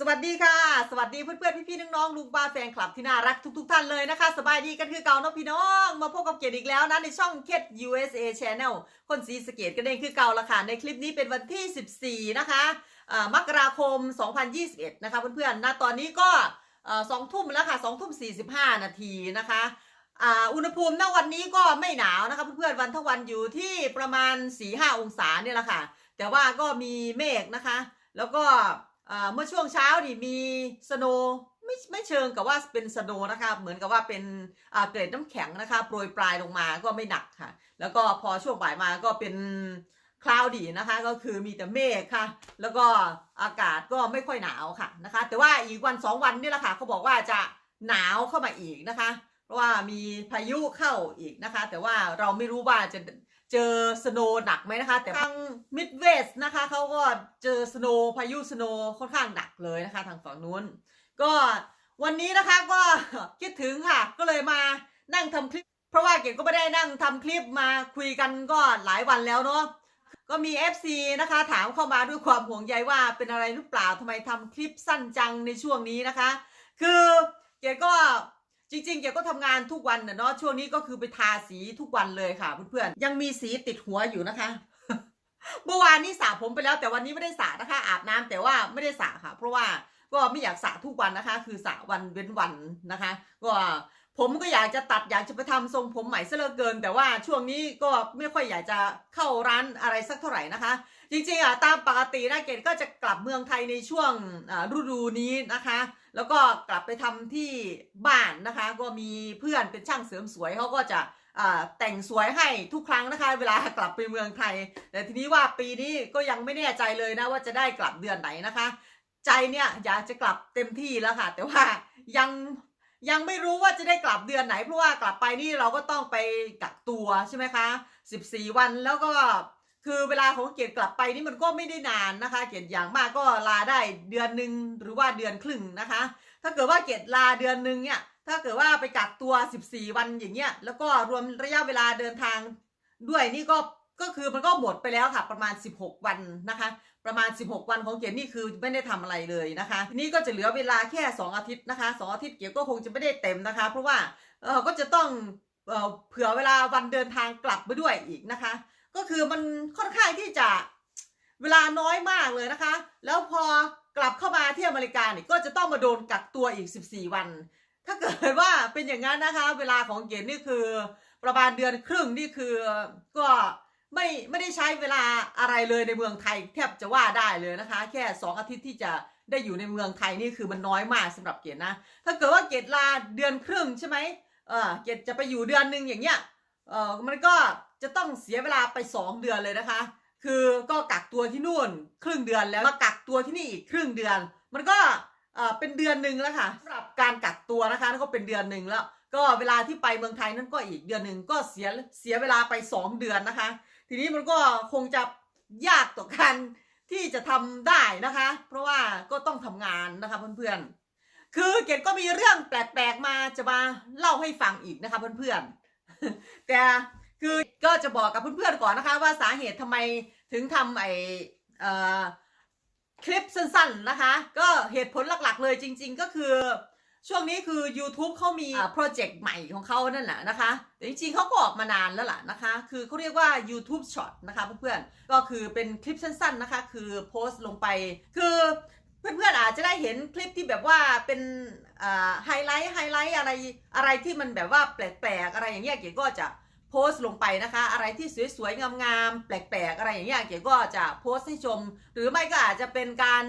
สวัสดีค่ะ สวัสดีเพื่อนๆ พี่ๆ น้องๆลุงป้าแฟนคลับที่น่ารักทุกๆ ท่านเลยนะคะ สบายดีกันคือเก่าเนาะพี่น้อง มาพบกับเกียรติอีกแล้วนะในช่องเคด USA Channel คนสีสเกตกันเองคือเก่าละค่ะ ในคลิปนี้เป็นวันที่ 14 นะคะมกราคม 2021 นะคะเพื่อนๆนะตอนนี้ก็สองทุ่มแล้วค่ะสองทุ่ม45นาทีนะคะอ่าอุณหภูมิณวันนี้ก็ไม่หนาวนะคะเพื่อนๆ วันทั้งวันอยู่ที่ประมาณ4-5องศาเนี่ยแหละค่ะ แต่ว่าก็มีเมฆนะคะ แล้วก็ เมื่อช่วงเช้านี่มีสโนไม่ไม่เชิงกับว่าเป็นสโนนะคะเหมือนกับว่าเป็นเกล็ดน้ำแข็งนะคะโปรยปลายลงมาก็ไม่หนักค่ะ แล้วก็พอช่วงบ่ายมาก็เป็นคลาวดีนะคะก็คือมีแต่เมฆค่ะ แล้วก็อากาศก็ไม่ค่อยหนาวค่ะนะคะ แต่ว่าอีกวันสองวันนี่แหละค่ะเขาบอกว่าจะหนาวเข้ามาอีกนะคะ เพราะว่ามีพายุเข้าอีกนะคะ แต่ว่าเราไม่รู้ว่าจะ เจอสโนว์หนักไหมนะคะ แต่ทางมิดเวสนะคะเขาก็เจอสโนว์พายุสโนว์ค่อนข้างหนักเลยนะคะ ทางฝั่งนู้น ก็วันนี้นะคะก็คิดถึงค่ะ ก็เลยมานั่งทำคลิป เพราะว่าเก๋ก็ไม่ได้นั่งทำคลิปมาคุยกันก็หลายวันแล้วเนาะก็มี FC นะคะ ถามเข้ามาด้วยความห่วงใยว่าเป็นอะไรหรือเปล่าทำไมทำคลิปสั้นจังในช่วงนี้นะคะ คือเก๋ก็ จริงๆเก๋ก็ทำงานทุกวันนะเนาะช่วงนี้ก็คือไปทาสีทุกวันเลยค่ะเพื่อนๆยังมีสีติดหัวอยู่นะคะเมื่อวานนี้สระผมไปแล้วแต่วันนี้ไม่ได้สระนะคะ อาบน้ำแต่ว่าไม่ได้สระค่ะ เพราะว่าก็ไม่อยากสระทุกวันนะคะ คือสระวันเว้นวันนะคะ ก็ผมก็อยากจะตัดอยากจะไปทำทรงผมใหม่ซะเหลือเกิน แต่ว่าช่วงนี้ก็ไม่ค่อยอยากจะเข้าร้านอะไรสักเท่าไหร่นะคะ จริงๆอะตามปกตินะเกดก็จะกลับเมืองไทยในช่วงอ่าฤดูนี้นะคะ แล้วก็กลับไปทำที่บ้านนะคะ ก็มีเพื่อนเป็นช่างเสริมสวยเขาก็จะแต่งสวยให้ทุกครั้งนะคะ เวลากลับไปเมืองไทย แต่ทีนี้ว่าปีนี้ก็ยังไม่แน่ใจเลยนะว่าจะได้กลับเดือนไหนนะคะ ใจเนี่ยอยากจะกลับเต็มที่แล้วค่ะ แต่ว่ายังยังไม่รู้ว่าจะได้กลับเดือนไหนเพราะว่ากลับไปนี่เราก็ต้องไปกักตัวใช่ไหมคะ 14 วันแล้วก็ คือเวลาของเกียรติกลับไปนี่มันก็ไม่ได้นานนะคะ เกียรติอย่างมากก็ลาได้เดือนหนึ่งหรือว่าเดือนครึ่งนะคะ ถ้าเกิดว่าเกียรติลาเดือนหนึ่งเนี่ย ถ้าเกิดว่าไปกักตัว 14 วันอย่างเงี้ย แล้วก็รวมระยะเวลาเดินทางด้วยนี่ก็ก็คือมันก็หมดไปแล้วค่ะ ประมาณ 16 วันนะคะ ประมาณ 16 วันของเกียรตินี่คือไม่ได้ทำอะไรเลยนะคะทีนี้ก็จะเหลือเวลาแค่ 2 อาทิตย์นะคะ 2 อาทิตย์เกียรติก็คงจะไม่ได้เต็มนะคะ เพราะว่าเออก็จะต้องเอ่อเผื่อเวลาวันเดินทางกลับไปด้วยอีกนะคะ ก็คือมันค่อนข้างที่จะเวลาน้อยมากเลยนะคะ แล้วพอกลับเข้ามาที่อเมริกาเนี่ยก็จะต้องมาโดนกักตัวอีก 14 วัน ถ้าเกิดว่าเป็นอย่างนั้นนะคะ เวลาของเกณฑ์นี่คือประมาณเดือนครึ่งนี่คือก็ไม่ไม่ได้ใช้เวลาอะไรเลยในเมืองไทยแทบจะว่าได้เลยนะคะ แค่2อาทิตย์ที่จะได้อยู่ในเมืองไทยนี่คือมันน้อยมากสำหรับเกณฑ์นะ ถ้าเกิดว่าเกณฑ์ลาเดือนครึ่งใช่ไหมเออเกณฑ์จะไปอยู่เดือนหนึ่งอย่างเงี้ยเออมันก็ จะต้องเสียเวลาไป 2 เดือนเลยนะคะ คือก็กักตัวที่นู่นครึ่งเดือนแล้วมากักตัวที่นี่อีกครึ่งเดือน มันก็เป็นเดือนหนึ่งแล้วค่ะสำหรับการกักตัวนะคะนั่นก็เป็นเดือนหนึ่งแล้ว ก็เวลาที่ไปเมืองไทยนั่นก็อีกเดือนหนึ่งก็เสียเสียเวลาไป 2 เดือนนะคะ ทีนี้มันก็คงจะยากต่อการที่จะทำได้นะคะ เพราะว่าก็ต้องทำงานนะคะเพื่อนๆ คือเกดก็มีเรื่องแปลกๆมาจะมาเล่าให้ฟังอีกนะคะเพื่อนๆ แต่ คือก็จะบอกกับเพื่อนๆก่อนนะคะ ว่าสาเหตุทำไมถึงทำไอเอ่อคลิปสั้นๆนะคะ ก็เหตุผลหลักๆเลยจริง ๆ ก็คือช่วงนี้คือ YouTube เขามีโปรเจกต์ใหม่ของเขานั่นแหละนะคะแต่จริงๆเขาก็ออกมานานแล้วล่ะนะคะ คือเขาเรียกว่า YouTube Short นะคะเพื่อนๆ ก็คือเป็นคลิปสั้นๆนะคะ คือโพสต์ลงไป คือเพื่อนๆอาจจะได้เห็นคลิปที่แบบว่าเป็นไฮไลท์ไฮไลท์อะไรอะไรที่มันแบบว่าแปลกๆ อะไรอย่างเงี้ยเก๋ก็จะ โพสต์ลงไปนะคะ อะไรที่สวยๆ งามๆ แปลกๆ อะไรอย่างเงี้ยเก๋ก็จะโพสต์ให้ชม หรือไม่ก็อาจจะเป็นการ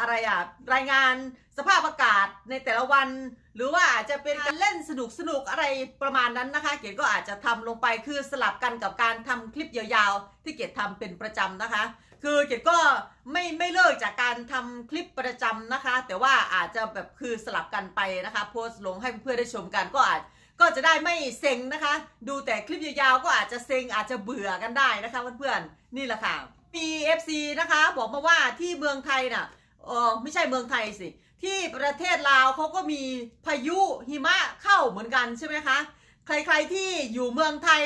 อะไรอะรายงานสภาพอากาศในแต่ละวัน หรือว่าอาจจะเป็นการเล่นสนุกสนุกๆอะไรประมาณนั้นนะคะ เก๋ก็อาจจะทำลงไปคือสลับกันกับการทำคลิปยาวๆ ที่เก๋ทำเป็นประจำนะคะ คือเก๋ก็ไม่ไม่เลิกจากการทำคลิปประจำนะคะ แต่ว่าอาจจะแบบคือสลับกันไปนะคะ โพสต์ลงให้เพื่อนๆได้ชมกันก็อาจ ก็จะได้ไม่เซ็งนะคะ ดูแต่คลิปยาวๆก็อาจจะเซ็งอาจจะเบื่อกันได้นะคะเพื่อนๆนี่แหละค่ะ PFC นะคะบอกมาว่าที่เมืองไทยน่ะเออไม่ใช่เมืองไทยสิ ที่ประเทศลาวเขาก็มีพายุหิมะเข้าเหมือนกันใช่ไหมคะ ใครๆที่อยู่เมืองไทย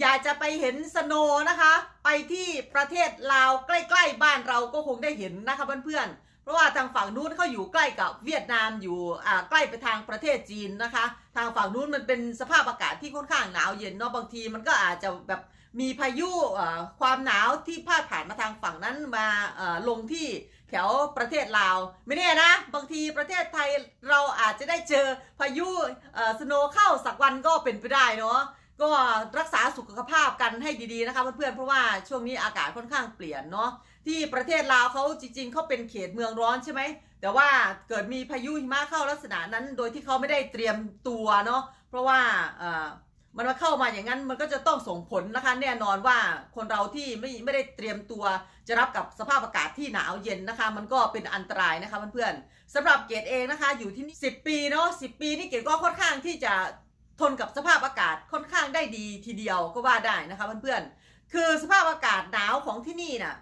อยากจะไปเห็นสโนนะคะ ไปที่ประเทศลาวใกล้ๆบ้านเราก็คงได้เห็นนะคะเพื่อนๆ เพราะว่าทางฝั่งนู้นเขาอยู่ใกล้กับเวียดนามอยู่อ่าใกล้ไปทางประเทศจีนนะคะ ทางฝั่งนู้นมันเป็นสภาพอากาศที่ค่อนข้างหนาวเย็นเนาะบางทีมันก็อาจจะแบบมีพายุความหนาวที่พาดผ่านมาทางฝั่งนั้นมาอ่าลงที่แถวประเทศลาว ไม่แน่นะ บางทีประเทศไทยเราอาจจะได้เจอพายุสโนเข้าสักวันก็เป็นไปได้เนาะ ก็รักษาสุขภาพกันให้ดีๆนะคะเพื่อนๆเพราะว่าช่วงนี้อากาศค่อนข้างเปลี่ยนเนาะที่ประเทศลาวเขาจริงๆเขาเป็นเขตเมืองร้อนใช่ไหมแต่ว่าเกิดมีพายุหิมะเข้าลักษณะนั้น โดยที่เขาไม่ได้เตรียมตัวเนาะเพราะว่ามันมาเข้ามาอย่างนั้นมันก็จะต้องส่งผลนะคะ แน่นอนว่าคนเราที่ไม่ไม่ได้เตรียมตัว จะรับกับสภาพอากาศที่หนาวเย็นนะคะ มันก็เป็นอันตรายนะคะเพื่อนๆสำหรับเกดเองนะคะอยู่ที่นี่สิปีเนาะสิปีนี่เกดก็ค่อนข้างที่จะ ทนกับสภาพอากาศค่อนข้างได้ดีทีเดียวก็ว่าได้นะคะเพื่อนๆ คือสภาพอากาศหนาวของที่นี่น่ะ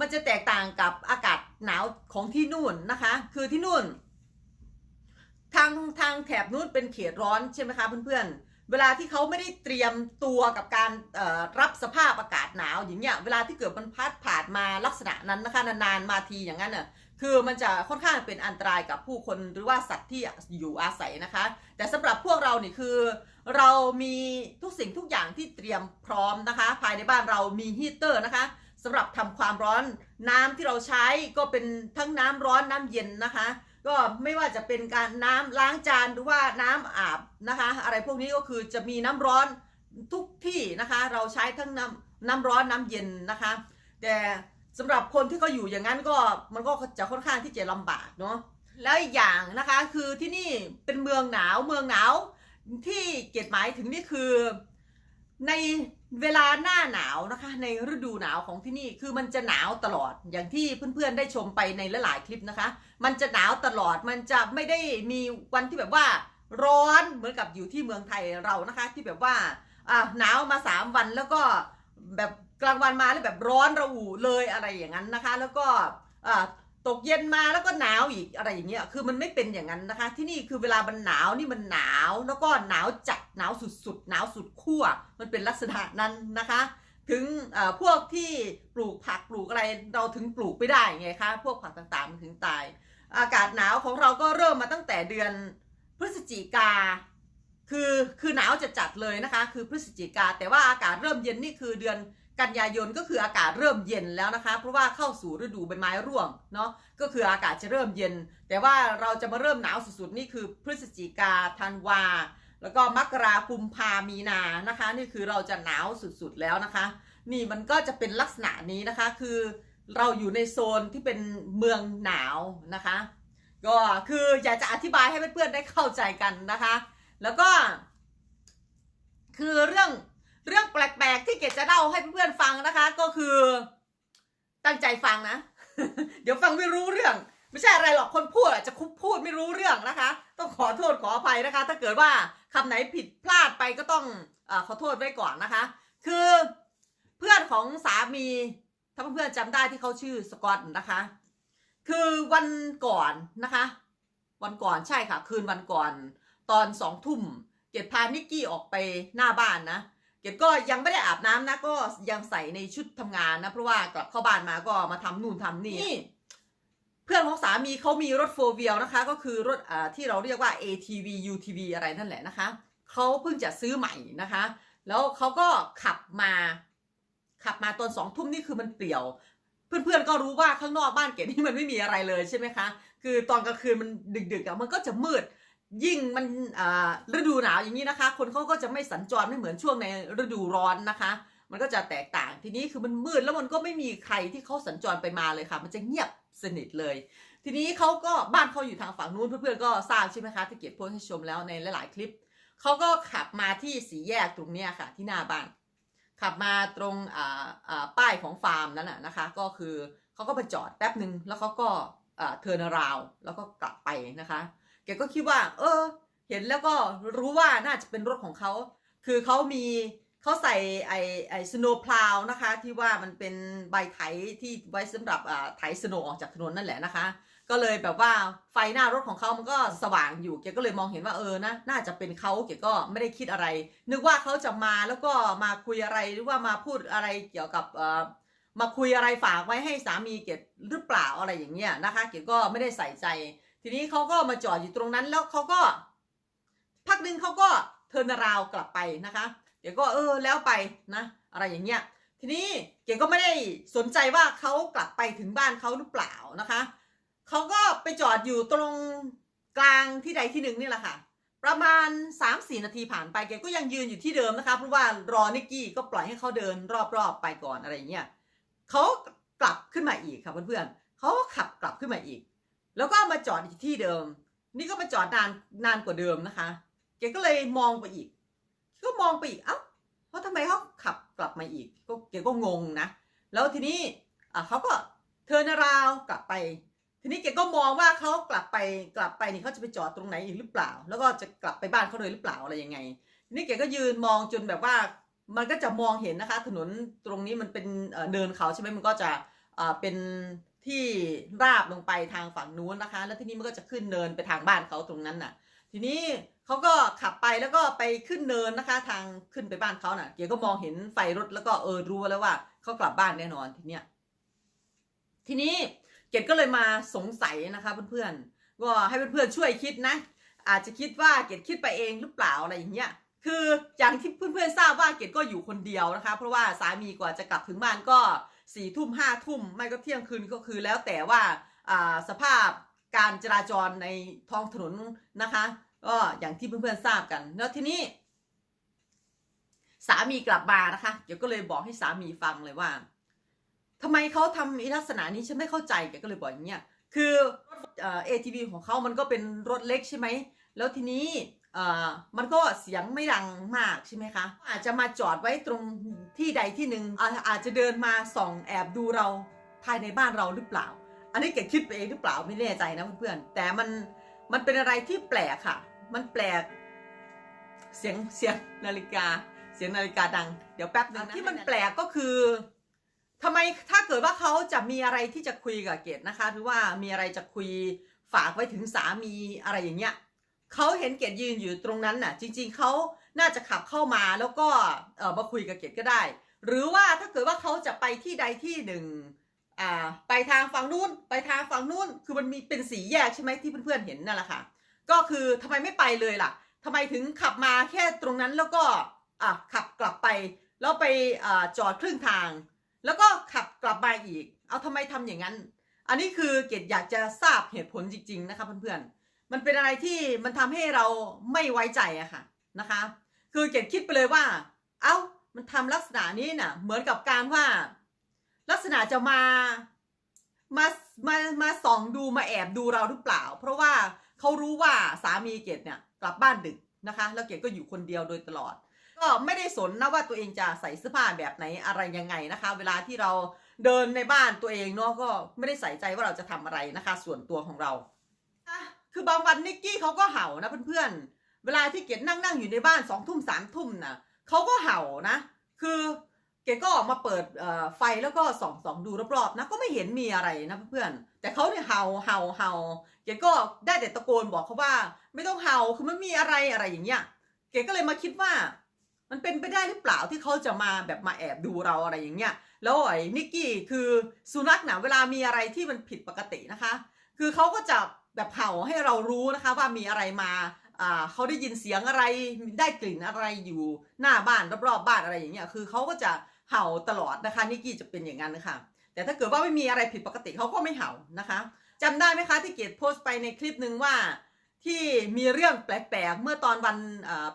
มันจะแตกต่างกับอากาศหนาวของที่นู่นนะคะ คือที่นู่น ทางทางแถบนู้นเป็นเขตร้อนใช่ไหมคะเพื่อนๆ เวลาที่เขาไม่ได้เตรียมตัวกับการรับสภาพอากาศหนาวอย่างเงี้ย เวลาที่เกิดมันพัดผ่านมาลักษณะนั้นนะคะนานๆมาทีอย่างนั้นเน่ะ คือมันจะค่อนข้างเป็นอันตรายกับผู้คนหรือว่าสัตว์ที่อยู่อาศัยนะคะ แต่สำหรับพวกเรานี่คือ เรามีทุกสิ่งทุกอย่างที่เตรียมพร้อมนะคะ ภายในบ้านเรามีฮีเตอร์นะคะสำหรับทำความร้อนน้ำที่เราใช้ก็เป็นทั้งน้ำร้อนน้ำเย็นนะคะ ก็ไม่ว่าจะเป็นการน้ำล้างจานหรือว่าน้ำอาบนะคะ อะไรพวกนี้ก็คือจะมีน้ำร้อนทุกที่นะคะ เราใช้ทั้งน้ำน้ำร้อนน้ำเย็นนะคะ แต่ สำหรับคนที่เขาอยู่อย่างนั้นก็มันก็จะค่อนข้างที่จะลำบากเนาะแล้วอีกอย่างนะคะคือที่นี่เป็นเมืองหนาวเมืองหนาวที่เกตหมายถึงนี่คือ ในเวลาหน้าหนาวนะคะ ในฤดูหนาวของที่นี่คือมันจะหนาวตลอดอย่างที่เพื่อนๆได้ชมไปในหลายๆคลิปนะคะ มันจะหนาวตลอดมันจะไม่ได้มีวันที่แบบว่า ร้อนเหมือนกับอยู่ที่เมืองไทยเรานะคะ ที่แบบว่าอ่าหนาวมาสามวันแล้วก็แบบ กลางวันมาแล้วแบบร้อนระอุเลยอะไรอย่างนั้นนะคะ แล้วก็ตกเย็นมาแล้วก็หนาวอีกอะไรอย่างเงี้ยคือมันไม่เป็นอย่างนั้นนะคะ ที่นี่คือเวลามันหนาวนี่มันหนาว แล้วก็หนาวจัดหนาวสุดๆหนาวสุดขั้วมันเป็นลักษณะนั้นนะคะถึงพวกที่ปลูกผักปลูกอะไรเราถึงปลูกไม่ได้ไงคะพวกผักต่างๆมันถึงตาย อากาศหนาวของเราก็เริ่มมาตั้งแต่เดือนพฤศจิกา คือคือหนาวจะจัดเลยนะคะ คือพฤศจิกาแต่ว่าอากาศเริ่มเย็นนี่คือเดือน กันยายนก็คืออากาศเริ่มเย็นแล้วนะคะ เพราะว่าเข้าสู่ฤดูใบไม้ร่วงเนาะก็คืออากาศจะเริ่มเย็น แต่ว่าเราจะมาเริ่มหนาวสุดๆนี่คือพฤศจิกาธันวา แล้วก็มกรากุมภามีนานะคะ นี่คือเราจะหนาวสุดๆแล้วนะคะ นี่มันก็จะเป็นลักษณะนี้นะคะคือเราอยู่ในโซนที่เป็นเมืองหนาวนะคะ ก็คืออยากจะอธิบายให้เพื่อนๆได้เข้าใจกันนะคะ แล้วก็ คือเรื่อง เรื่องแปลกๆที่เกดจะเล่าให้เพื่อนๆฟังนะคะ ก็คือ ตั้งใจฟังนะ เดี๋ยวฟังไม่รู้เรื่อง ไม่ใช่อะไรหรอกคนพูดอาจจะคุพูดไม่รู้เรื่องนะคะ ต้องขอโทษขออภัยนะคะ ถ้าเกิดว่าคำไหนผิดพลาดไปก็ต้องอขอโทษไว้ก่อนนะคะ คือเพื่อนของสามีถ้าเพื่อนๆจำได้ที่เขาชื่อสกอตนะคะ คือวันก่อนนะคะ วันก่อนใช่ค่ะ คืนวันก่อน ตอนสองทุ่มเกดพานิกกี้ออกไปหน้าบ้านนะ เกดก็ยังไม่ได้อาบน้ำนะ ก็ยังใส่ในชุดทำงานนะ เพราะว่ากลับเข้าบ้านมาก็มาทำนู่นทำนี่ เพื่อนของสามีเขามีรถโฟวิลนะคะ ก็คือรถอ่าที่เราเรียกว่า ATV UTV อะไรนั่นแหละนะคะเขาเพิ่งจะซื้อใหม่นะคะ แล้วเขาก็ขับมา ขับมาตอนสองทุ่มนี่คือมันเปลี่ยว เพื่อนๆก็รู้ว่าข้างนอกบ้านเกดนี่มันไม่มีอะไรเลยใช่ไหมคะ คือตอนกลางคืนมันดึกๆอะมันก็จะมืด ยิ่งมันฤดูหนาวอย่างนี้นะคะ คนเขาก็จะไม่สัญจรไม่เหมือนช่วงในฤดูร้อนนะคะ มันก็จะแตกต่างทีนี้คือมันมืดแล้วมันก็ไม่มีใครที่เขาสัญจรไปมาเลยค่ะ มันจะเงียบสนิทเลย ทีนี้เขาก็บ้านเขาอยู่ทางฝั่งนู้นเพื่อนๆก็ทราบใช่ไหมคะที่เกียรติโพสให้ชมแล้วในหลายๆคลิปเขาก็ขับมาที่สีแยกตรงเนี้ยค่ะ ที่หน้าบ้านขับมาตรงป้ายของฟาร์มนั่นนะคะ ก็คือเขาก็ไปจอดแป๊บหนึ่งแล้วเขาก็เทิร์นราวแล้วก็กลับไปนะคะ แกก็คิดว่า เออ เห็นแล้วก็รู้ว่าน่าจะเป็นรถของเขา คือเขามีเขาใส่ไอไอสโนว์พลาวนะคะ ที่ว่ามันเป็นใบไถที่ไว้สำหรับอ่าไถสโนว์ออกจากถนนนั่นแหละนะคะ ก็เลยแบบว่าไฟหน้ารถของเขามันก็สว่างอยู่แกก็เลยมองเห็นว่าเออนะน่าจะเป็นเขาแกก็ไม่ได้คิดอะไร นึกว่าเขาจะมาแล้วก็มาคุยอะไรหรือว่ามาพูดอะไรเกี่ยวกับอ่อมาคุยอะไรฝากไว้ให้สามีเกดหรือเปล่าอะไรอย่างเงี้ยนะคะ เกดก็ไม่ได้ใส่ใจ ทีนี้เขาก็มาจอดอยู่ตรงนั้นแล้วเขาก็พักหนึ่งเขาก็เทินราวกลับไปนะคะเกดก็เออแล้วไปนะ อะไรอย่างเงี้ย ทีนี้เกดก็ไม่ได้สนใจว่าเขากลับไปถึงบ้านเขาหรือเปล่านะคะเขาก็ไปจอดอยู่ตรงกลางที่ใดที่หนึ่งนี่แหละค่ะ ประมาณ 3-4 นาทีผ่านไปแกก็ยังยืนอยู่ที่เดิมนะคะ เพราะว่ารอนิกกี้ก็ปล่อยให้เขาเดินรอบๆไปก่อนอะไรอย่างเงี้ยเขากลับขึ้นมาอีกค่ะเพื่อนๆเขาขับกลับขึ้นมาอีก แล้วก็มาจอดอยู่ที่เดิม นี่ก็มาจอดนานนานกว่าเดิมนะคะ แกก็เลยมองไปอีก ก็มองไปอีก เอ้าเพราะทำไมเขาขับกลับมาอีก ก็แกก็งงนะ แล้วทีนี้อะเขาก็เทิร์นราวกลับไป ทีนี้แกก็มองว่าเขากลับไปกลับไปนี่เขาจะไปจอดตรงไหนอีกหรือเปล่า แล้วก็จะกลับไปบ้านเขาเลยหรือเปล่าอะไรยังไง ทีนี้แกก็ยืนมองจนแบบว่ามันก็จะมองเห็นนะคะ ถนนตรงนี้มันเป็นเนินเขาใช่ไหมมันก็จะเป็น ที่ราบลงไปทางฝั่งนู้นนะคะ แล้วทีนี้มันก็จะขึ้นเนินไปทางบ้านเขาตรงนั้นน่ะ ทีนี้เขาก็ขับไปแล้วก็ไปขึ้นเนินนะคะ ทางขึ้นไปบ้านเขาน่ะเกียก็มองเห็นไฟรถแล้วก็เออรู้แล้วว่าเขากลับบ้านแน่นอนทีเนี้ยทีนี้เกดก็เลยมาสงสัยนะคะเพื่อนๆก็ให้เพื่อนๆช่วยคิดนะ อาจจะคิดว่าเกดคิดไปเองหรือเปล่าอะไรอย่างเงี้ยคืออย่างที่เพื่อนๆทราบว่าเกดก็อยู่คนเดียวนะคะ เพราะว่าสามีกว่าจะกลับถึงบ้านก็ สี่ทุ่มห้าทุ่มไม่ก็เที่ยงคืนก็คือแล้วแต่ว่าสภาพการจราจรในท้องถนนนะคะก็อย่างที่เพื่อนๆทราบกัน แล้วทีนี้ สามีกลับมานะคะเดี๋ยวก็เลยบอกให้สามีฟังเลยว่าทำไมเขาทำอีลักษณะนี้ฉันไม่เข้าใจแกก็เลยบอกอย่างเงี้ยคือเอ่อ ATV ของเขามันก็เป็นรถเล็กใช่ไหมแล้วทีนี้ เอ่อมันก็เสียงไม่ดังมากใช่ไหมคะ อาจจะมาจอดไว้ตรงที่ใดที่หนึ่งอาอาจจะเดินมาส่องแอบดูเราภายในบ้านเราหรือเปล่า อันนี้เกดคิดไปเองหรือเปล่าไม่แน่ใจนะเพื่อนๆแต่มันมันเป็นอะไรที่แปลกค่ะ มันแปลก เสียงเสียงนาฬิกา เสียงนาฬิกาดัง เดี๋ยวแป๊บนึงนะที่มันแปลกก็คือทำไมถ้าเกิดว่าเขาจะมีอะไรที่จะคุยกับเกดนะคะ หรือว่ามีอะไรจะคุยฝากไว้ถึงสามีอะไรอย่างเงี้ย เขาเห็นเกดยืนอยู่ตรงนั้นน่ะ จริง ๆเขาน่าจะขับเข้ามาแล้วก็เออมาคุยกับเกดก็ได้ หรือว่าถ้าเกิดว่าเขาจะไปที่ใดที่หนึ่งอ่าไปทางฝั่งนู้นไปทางฝั่งนู้นคือมันมีเป็นสีแยกใช่ไหมที่เพื่อนๆเห็นนั่นแหละค่ะ ก็คือทำไมไม่ไปเลยล่ะทำไมถึงขับมาแค่ตรงนั้นแล้วก็อะขับกลับไปแล้วไปอ่าจอดครึ่งทาง แล้วก็ขับกลับมาอีก เอาทำไมทำอย่างนั้น อันนี้คือเกดอยากจะทราบเหตุผลจริง ๆ นะคะเพื่อนๆ มันเป็นอะไรที่มันทำให้เราไม่ไว้ใจอะค่ะนะคะ คือเกดคิดไปเลยว่า เอ้ามันทำลักษณะนี้น่ะ เหมือนกับการว่า ลักษณะจะมามามามาส่องดูมาแอบดูเราหรือเปล่า เพราะว่าเขารู้ว่าสามีเกดเนี่ยกลับบ้านดึกนะคะ แล้วเกดก็อยู่คนเดียวโดยตลอด ก็ไม่ได้สนนะว่าตัวเองจะใส่เสื้อผ้าแบบไหนอะไรยังไงนะคะ เวลาที่เราเดินในบ้านตัวเองเนาะก็ไม่ได้ใส่ใจว่าเราจะทำอะไรนะคะ ส่วนตัวของเรา คือบางวันนิกกี้เขาก็เห่านะเพื่อนๆ เวลาที่เกดนั่งนั่งอยู่ในบ้านสองทุ่มสามทุ่มนะเขาก็เห่านะ คือเกดก็ออกมาเปิดเอ่อไฟแล้วก็ส่องส่องดูรอบๆนะก็ไม่เห็นมีอะไรนะเพื่อนๆ แต่เขาเนี่ยเห่าเห่าเห่าเกดก็ได้แต่ตะโกนบอกเขาว่า ไม่ต้องเห่าคือไม่มีอะไรอะไรอย่างเงี้ย เกดก็เลยมาคิดว่า มันเป็นไปได้หรือเปล่าที่เขาจะมาแบบมาแอบดูเราอะไรอย่างเงี้ย แล้วไอ้นิกกี้คือสุนัขนะเวลามีอะไรที่มันผิดปกตินะคะ คือเขาก็จะ แบบเห่าให้เรารู้นะคะว่ามีอะไรมาเขาได้ยินเสียงอะไรได้กลิ่นอะไรอยู่หน้าบ้านรอบๆบ้านอะไรอย่างเงี้ยคือเขาก็จะเห่าตลอดนะคะนิกกี้จะเป็นอย่างนั้นนะคะแต่ถ้าเกิดว่าไม่มีอะไรผิดปกติเขาก็ไม่เห่านะคะจำได้ไหมคะที่เกดโพสต์ไปในคลิปหนึ่งว่าที่มีเรื่องแปลกๆ เมื่อตอนวัน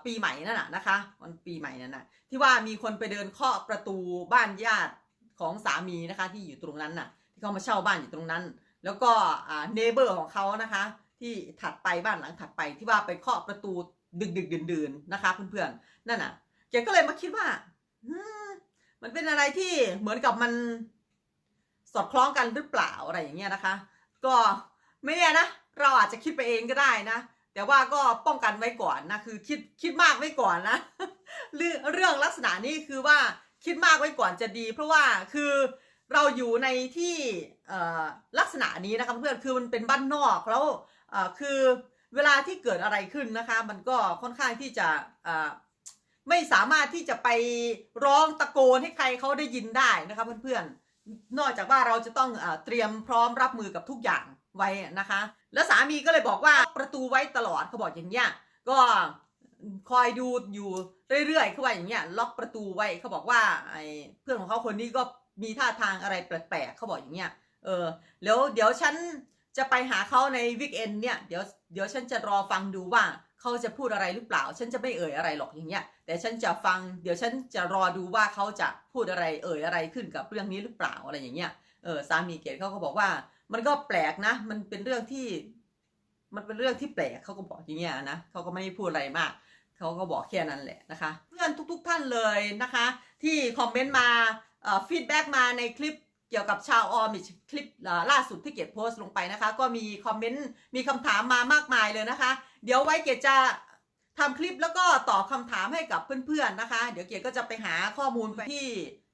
ปีใหม่นั่นน่ะนะคะวันปีใหม่นั่นน่ะที่ว่ามีคนไปเดินเคาะประตูบ้านญาติของสามีนะคะที่อยู่ตรงนั้นน่ะที่เขามาเช่าบ้านอยู่ตรงนั้น แล้วก็เนเบอร์ของเขานะคะ ที่ถัดไปบ้านหลังถัดไปที่ว่าไปเคาะประตูดึกดึกดื่นดื่นๆนะคะเพื่อนๆนั่นน่ะแกก็เลยมาคิดว่ามันเป็นอะไรที่เหมือนกับมันสอดคล้องกันหรือเปล่าอะไรอย่างเงี้ยนะคะ ก็ไม่แน่นะเราอาจจะคิดไปเองก็ได้นะ แต่ว่าก็ป้องกันไว้ก่อนนะคือคิดคิดมากไว้ก่อนนะเรื่องลักษณะนี้คือว่าคิดมากไว้ก่อนจะดี เพราะว่าคือ เราอยู่ในที่ลักษณะนี้นะคะเพื่อนคือมันเป็นบ้านนอกแล้วคือเวลาที่เกิดอะไรขึ้นนะคะ มันก็ค่อนข้างที่จะไม่สามารถที่จะไปร้องตะโกนให้ใครเขาได้ยินได้นะคะเพื่อนๆ นอกจากว่าเราจะต้องเออเตรียมพร้อมรับมือกับทุกอย่างไว้นะคะ แล้วสามีก็เลยบอกว่าประตูไว้ตลอดเขาบอกอย่างเงี้ยก็คอยดูอยู่เรื่อยๆเขาว่าอย่างเงี้ยล็อกประตูไว้เขาบอกว่าไอ้เพื่อนของเขาคนนี้ก็ มีท่าทางอะไรแปลกๆเขาบอกอย่างเงี้ยเออแล้วเดี๋ยวฉันจะไปหาเขาในวิกเอนเนี่ยเดี๋ยวเดี๋ยวฉันจะรอฟังดูว่าเขาจะพูดอะไรหรือเปล่า ฉันจะไม่เอ่ยอะไรหรอกอย่างเงี้ย แต่ฉันจะฟัง เดี๋ยวฉันจะรอดูว่าเขาจะพูดอะไรเอ่ยอะไรขึ้นกับเรื่องนี้หรือเปล่าอะไรอย่างเงี้ย เออสามีเกดเขาก็บอกว่า มันก็แปลกนะ มันเป็นเรื่องที่ มันเป็นเรื่องที่แปลกเขาก็บอกอย่างเงี้ยนะเขาก็ไม่พูดอะไรมากเขาก็บอกแค่นั้นแหละนะคะ เพื่อนทุก ๆ ท่านเลยนะคะ ที่คอมเมนต์มา ฟีดแบ็กมาในคลิปเกี่ยวกับชาวออมิชคลิปล่าสุดที่เกดโพสต์ลงไปนะคะ ก็มีคอมเมนต์มีคำถามมามากมายเลยนะคะ เดี๋ยวไว้เกดจะทำคลิปแล้วก็ตอบคำถามให้กับเพื่อนๆนะคะ เดี๋ยวเกดก็จะไปหาข้อมูลที่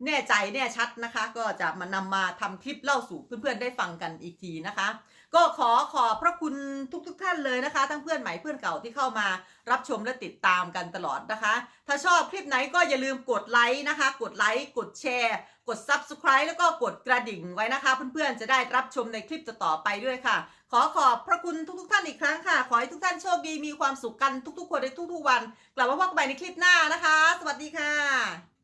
แน่ใจแน่ชัดนะคะ ก็จะมานำมาทำคลิปเล่าสู่เพื่อนๆได้ฟังกันอีกทีนะคะ ก็ขอขอบพระคุณทุกๆทท่านเลยนะคะ ทั้งเพื่อนใหม่เพื่อนเก่าที่เข้ามารับชมและติดตามกันตลอดนะคะ ถ้าชอบคลิปไหนก็อย่าลืมกดไลค์นะคะ กดไลค์ กดแชร์ กด Subscribe แล้วก็กดกระดิ่งไว้นะคะ เพื่อนๆจะได้รับชมในคลิปต่อๆไปด้วยค่ะ ขอขอบพระคุณทุกๆท่านอีกครั้งค่ะ ขอให้ทุกท่านโชคดีมีความสุขกันทุกๆคนในทุกๆวัน กลับมาพบกันใหม่ในคลิปหน้านะคะ สวัสดีค่ะ